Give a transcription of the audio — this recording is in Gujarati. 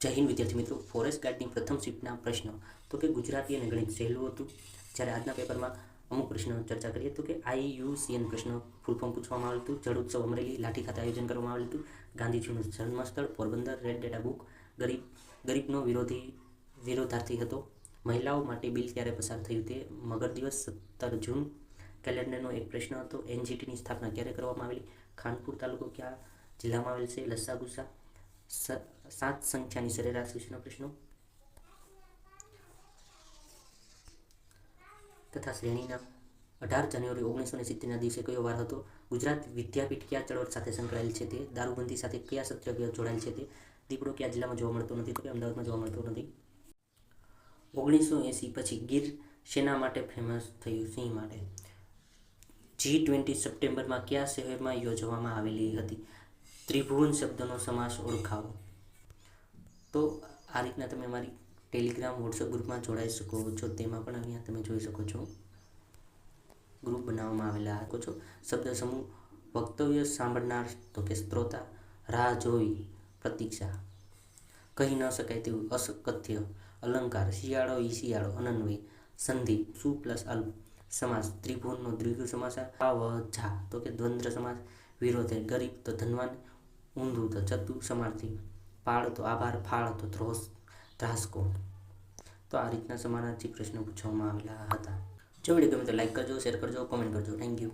જય હિન્દ, વિદ્યાર્થી મિત્રો. ફોરેસ્ટ ગાર્ડની પ્રથમ શિફ્ટના પ્રશ્નો. તો કે ગુજરાતી અને ગણિત સહેલું હતું. જ્યારે આજના પેપરમાં અમુક પ્રશ્નો ચર્ચા કરીએ, તો કે આઈયુસીએન પ્રશ્ન ફૂલ ફોર્મ પૂછવામાં આવ્યું હતું. જળ ઉત્સવ અમરેલી લાઠી ખાતે આયોજન કરવામાં આવ્યું હતું. ગાંધીજીનું જન્મસ્થળ પોરબંદર રેડ ડેટા બુક ગરીબ, ગરીબનો વિરોધી વિરોધાર્થી હતો. મહિલાઓ માટે બિલ ક્યારે પસાર થયું તે મગર દિવસ, સત્તર જૂન. કેલેન્ડરનો એક પ્રશ્ન હતો. એનજીટીની સ્થાપના ક્યારે કરવામાં આવેલી? ખાનપુર તાલુકો ક્યાં જિલ્લામાં આવેલ છે? લસ્સા ગુસ્સા સાત સંખ્યાની સરેરાશ વિશેનો પ્રશ્ન તથા શ્રેણીના અઢાર જાન્યુઆરી ઓગણીસો ને સિત્તેરના દિવસે કયો વાર હતો? ગુજરાત વિદ્યાપીઠ કયા ચળવળ સાથે સંકળાયેલ છે તે, દારૂબંધી સાથે કયા સત્ય જોડાયેલ છે તે, દીપડો કયા જિલ્લામાં જોવા મળતો નથી તો કે અમદાવાદમાં જોવા મળતો નથી. ઓગણીસો એંસી પછી ગીર શેના માટે ફેમસ થયું? સિંહ માટે? જી ટ્વેન્ટી સપ્ટેમ્બરમાં કયા શહેરમાં યોજવામાં આવેલી હતી? ત્રિભુવન શબ્દનો સમાસ ઓળખાવો. આ રીતના તમે મારી ટેલિગ્રામ વોટ્સઅપ ગ્રુપમાં જોડાઈ શકો છો. તેમાં પણ અહીંયા તમે જોઈ શકો છો. ગ્રુપ બનાવવામાં આવેલા શકો છો. શબ્દ સમૂહ, વક્તવ્ય સાંભળનાર, તો કે શ્રોતા, રાહ જોઈ, પ્રતીક્ષા. કહી ન શકાય તેવું અસકથ્ય, અલંકાર, શિયાળો, ઈ શિયાળો અનન્વય સંધિ સુ પ્લસ અલ્પ, સમાસ, ત્રિભુવનનો દ્વિગુ સમાસ ઝા તો કે દ્વંદ્વ સમાસ, વિરોધે, ગરીબ તો ધનવાન, ઊંધું તો ચતુ સમાર્થી. પાળ તો આભાર ફાળ તો ધ્રોસ ધ્રાસકો તો આ રીતના સમાનાર્થી પ્રશ્નો પૂછવામાં આવેલા હતા. જો વીડિયો ગમે તો લાઈક કરજો, શેર કરજો, કોમેન્ટ કરજો. Thank you